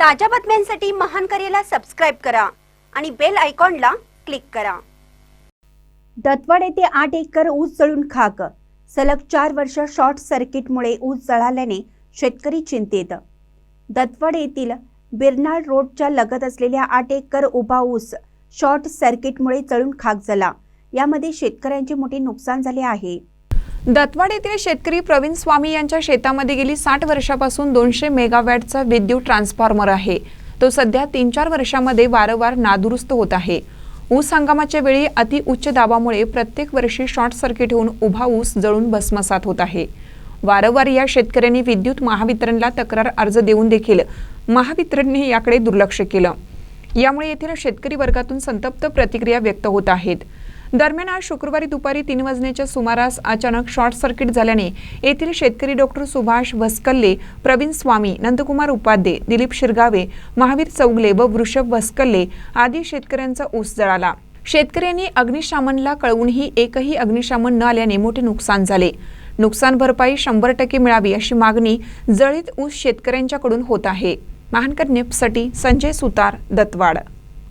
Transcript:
ताज्या बातम्यांसाठी महान करेला सबस्क्राईब करा आणि बेल आयकॉनला क्लिक करा. दत्तवाड येथे आठ एकर ऊस जळून खाक. सलग चार वर्ष शॉर्ट सर्किटमुळे ऊस जळाल्याने शेतकरी चिंतेत. दत्तवाड येथील बिरनाळ रोडच्या लगत असलेल्या आठ एकर उभा ऊस शॉर्ट सर्किटमुळे जळून खाक झाला. यामध्ये शेतकऱ्यांचे मोठे नुकसान झाले आहे. दत्तवाड येथील शेतकरी प्रवीण स्वामी यांच्या शेतामध्ये गेली साठ वर्षापासून दोनशे मेगावॅटचा विद्युत ट्रान्सफॉर्मर आहे. तो सध्या तीन चार वर्षामध्ये वारंवार नादुरुस्त होत आहे. ऊस हंगामाच्या वेळी अति उच्च दाबामुळे प्रत्येक वर्षी शॉर्ट सर्किट होऊन उभा ऊस जळून भस्मसात होत आहे. वारंवार या शेतकऱ्यांनी विद्युत महावितरणला तक्रार अर्ज देऊन देखील महावितरणने याकडे दुर्लक्ष केलं. यामुळे येथील शेतकरी वर्गातून संतप्त प्रतिक्रिया व्यक्त होत आहेत. दरम्यान आज शुक्रवारी दुपारी तीन वाजण्याच्या सुमारास अचानक शॉर्ट सर्किट झाल्याने येथील शेतकरी डॉक्टर सुभाष भस्कल्ले प्रवीण स्वामी नंदकुमार उपाध्ये दिलीप शिरगावे महावीर चौगले व वृषभ भस्कल्ले आदी शेतकऱ्यांचा ऊस जळाला. शेतकऱ्यांनी अग्निशामनला कळवूनही एकही अग्निशामन न आल्याने मोठे नुकसान झाले. नुकसान भरपाई शंभर टक्के मिळावी अशी मागणी जळीत ऊस शेतकऱ्यांच्याकडून होत आहे. महानकर नेपसाठी संजय सुतार दत्तवाड.